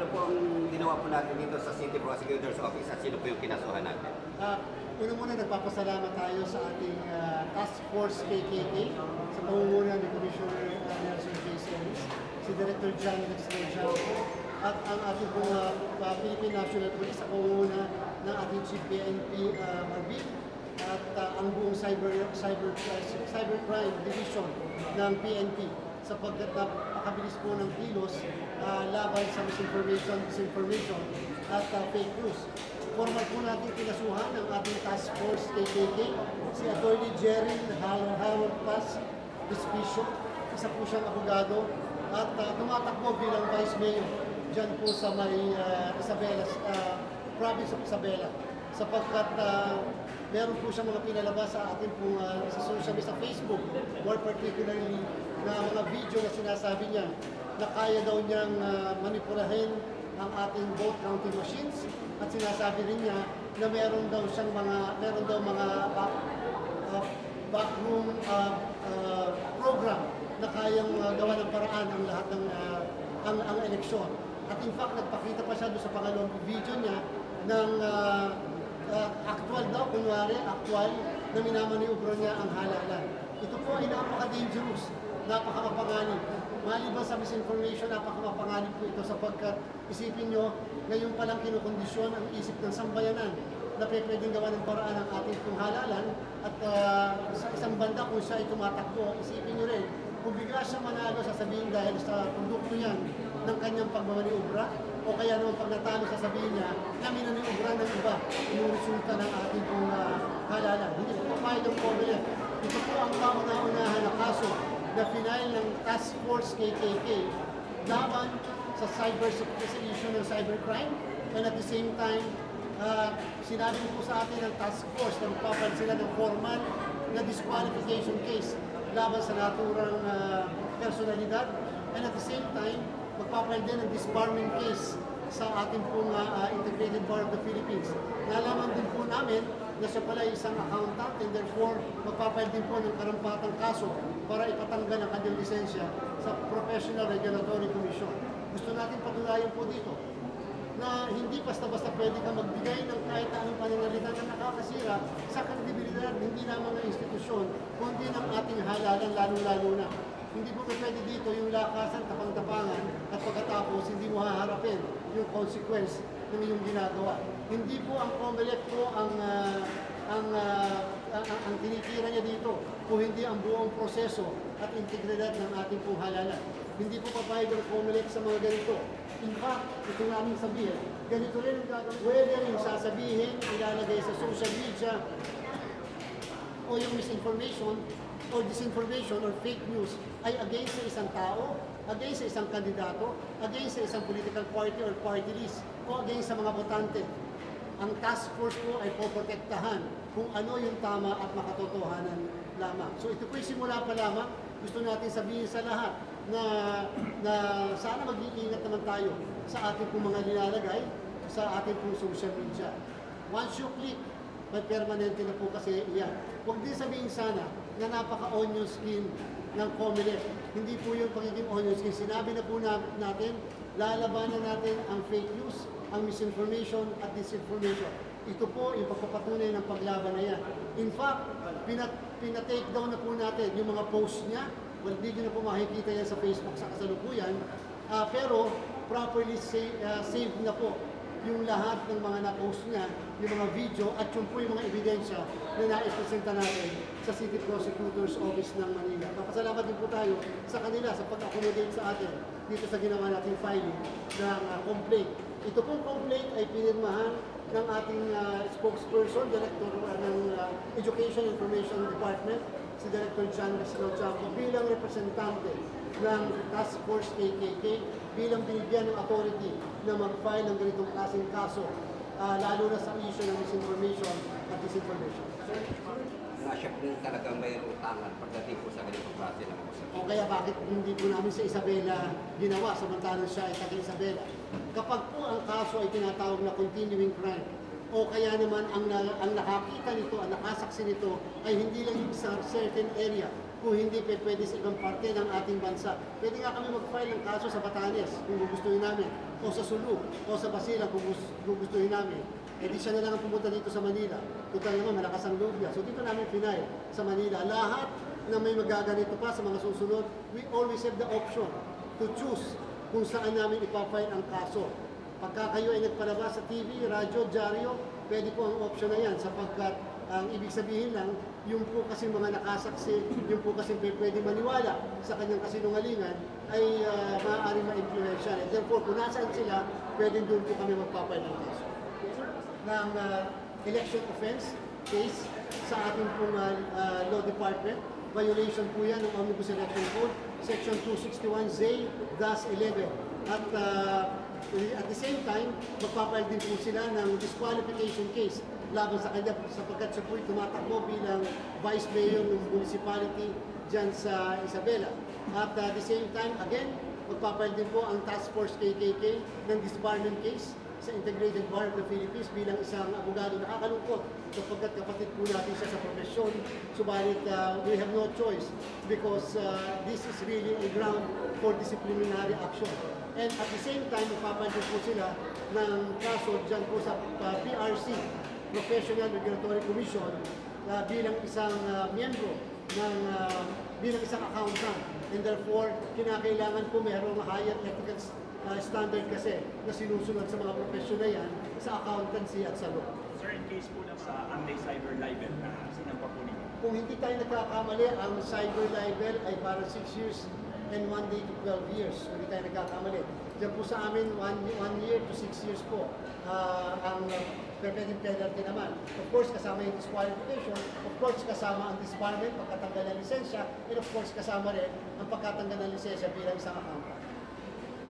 ano po ang ginawa po natin dito sa City Prosecutor's Office at sino po yung kinasuhan natin? Uh, una muna nagpapasalamat tayo sa ating ah, Task Force KKK sa pangunguna ni Commissioner ah, Nelson J. Celis, si Director John Rex Lejanco, at ang ating ah, ah, Philippine National Police sa pangunguna ng ating Chief PNP uh, Marbil at ah, ang buong cyber cyber cybercrime division ng PNP sapagkat napakabilis po ng kilos ah, laban sa misinformation, disinformation at ah, fake news. Formal po natin kinasuhan ng ating task force KKK, si Attorney Jerry Harold Paz Despicio, isa po siyang abogado at ah, tumatakbo bilang Vice Mayor dyan po sa may ah, Isabela, ah, province of Isabela. Sapagkat ah, meron po siya mga pinalabas sa ating pong ah, sa social media, sa Facebook, more particularly na mga video na sinasabi niya na kaya daw niyang ah, manipulahin ang ating vote counting machines at sinasabi rin niya na meron daw siyang mga meron daw mga back, ah, backroom ah, ah, program na kayang ah, gawa ng paraan ang lahat ng ah, ang, ang eleksyon. At in fact, nagpakita pa siya doon sa pangalawang video niya ng ah, ah, actual daw, kunwari, actual na minamaniubro niya ang halalan. Ito po ay napaka-dangerous, napaka-mapanganib. Maliban sa misinformation, napaka-mapanganib po ito sapagkat isipin nyo, ngayon palang kinukondisyon ang isip ng sambayanan na pwedeng gawa ng paraan ang ating pong halalan at ah, sa isang banda kung siya ay tumatakbo, isipin nyo rin, kung bigla siya manalo, sasabihin dahil sa produkto yan ng kanyang pagmamaniubra o kaya naman pag natalo sasabihin niya na minaniubra ng iba yung resulta ng ating pong ah, halalan. Hindi po papayag ang COMELEC. Ito po ang kauna-unahan na kaso na final ng Task Force KKK laban sa cyber sa issue ng cybercrime and at the same time Ah, sinabi po sa atin ng task force na magpapalit sila ng formal na disqualification case laban sa naturang ah, personalidad and at the same time magpapalit din ng disbarment case sa ating pong ah, Integrated Bar of the Philippines. Nalaman din po namin na siya pala isang accountant and therefore magpapalit din po ng karampatang kaso para ipatanggal ang kanyang lisensya sa Professional Regulatory Commission. Gusto natin patunayan po dito na hindi basta-basta pwede ka magbigay ng kahit anong pananalita na nakakasira sa kredibilidad, hindi lamang ng institusyon, kundi ng ating halalan, lalo-lalo na. Hindi po pwede dito yung lakasan, tapang-tapangan, at pagkatapos hindi mo haharapin yung consequence ng iyong ginagawa. Hindi po ang COMELEC po ang, ah, ang, ah, ang, ang, ang tinitira niya dito, kung hindi ang buong proseso at integridad ng ating pong halalan. Hindi po papayag ang COMELEC sa mga ganito. In fact, ito namin sabihin, ganito rin ang gagawin. Whether yung sasabihin, ilalagay sa social media, o yung misinformation or disinformation or fake news ay against sa isang tao, against sa isang kandidato, against sa isang political party or party list, o against sa mga botante. Ang task force po ay poprotektahan kung ano yung tama at makatotohanan lamang. So ito po simula pa lamang. Gusto natin sabihin sa lahat na, na sana mag-iingat naman tayo sa ating pong mga nilalagay sa ating pong social media. Once you click, may permanente na po kasi iyan. Huwag din sabihin sana na napaka-onion skin ng Comelec. Hindi po yung pagiging onion skin. Sinabi na po na, natin, lalabanan natin ang fake news, ang misinformation at disinformation. Ito po yung pagpapatunay ng paglaban na yan. In fact, pinat, pinatake down na po natin yung mga posts niya. Well, hindi nyo na po makikita yan sa Facebook sa kasalukuyan. Ah, pero properly sa- ah, saved na po yung lahat ng mga na-post niya, yung mga video, at yung po yung mga ebidensya na naipresenta natin sa City Prosecutor's Office ng Manila. Papasalamat din po tayo sa kanila sa pag-accommodate sa atin dito sa ginawa nating filing ng ah, complaint. Ito pong complaint ay pinirmahan ng ating ah, spokesperson, Director ah, ng ah, Education Information Department, si Director John Resino Chaco, bilang representante ng Task Force KKK bilang binigyan ng authority na mag-file ng ganitong klaseng kaso, ah, lalo na sa issue ng misinformation at disinformation. Na siya po talagang may utangan pagdating po sa ganitong klase ng usap. O kaya bakit hindi po namin sa Isabela ginawa samantalang siya ay taga Isabela? Kapag po ang kaso ay tinatawag na continuing crime, o kaya naman ang, na, ang nakakita nito, ang nakasaksi nito ay hindi lang yung sa certain area, kung hindi pe- pwede sa ibang parte ng ating bansa. Pwede nga kami mag-file ng kaso sa Batanes kung gugustuhin namin, o sa Sulu, o sa Basilan kung gus- gugustuhin namin. Eh di siya na lang ang pumunta dito sa Manila. Total naman, malakas ang loob. So dito namin pinay sa Manila. Lahat na may magaganito pa sa mga susunod, we always have the option to choose kung saan namin ipafile ang kaso. Pagka kayo ay nagpalabas sa TV, radyo, dyaryo, pwede po ang option na yan sapagkat ang ibig sabihin lang, yung po kasi mga nakasaksi, yung po kasi pwede maniwala sa kanyang kasinungalingan ay uh, maaaring ma-influensya. And therefore, kung nasaan sila, pwede doon po kami magpapay ng kaso. Ng uh, election offense case sa ating pong uh, law department, violation po yan ng Omnibus Election Code, Section 261Z-11. At uh, at the same time, magpapile din po sila ng disqualification case laban sa kanya sapagkat siya po'y tumatakbo bilang Vice Mayor ng municipality dyan sa Isabela. At uh, at the same time, again, magpapile din po ang Task Force KKK ng disbarment case sa Integrated Bar of the Philippines bilang isang abogado nakakalungkot sapagkat kapatid po natin siya sa profesyon. Subalit uh, we have no choice because uh, this is really a ground for disciplinary action. And at the same time, magpapansin po sila ng kaso dyan po sa uh, PRC, Professional Regulatory Commission, uh, bilang isang uh, miyembro ng uh, bilang isang accountant. And therefore, kinakailangan po merong higher ethical uh, standard kasi na sinusunod sa mga profesyon na yan sa accountancy at sa law. Sir, in case po na sa anti-cyber libel na sinampa po ninyo, Kung hindi tayo nagkakamali, ang cyber libel ay para 6 years and 1 day to 12 years. Hindi tayo nagkakamali. Diyan po sa amin, 1 year to 6 years po ah, ang uh, pwedeng penalty naman. Of course, kasama yung disqualification. Of course, kasama ang disbarment, pagkatanggal ng lisensya. And of course, kasama rin ang pagkatanggal ng lisensya bilang isang accountant.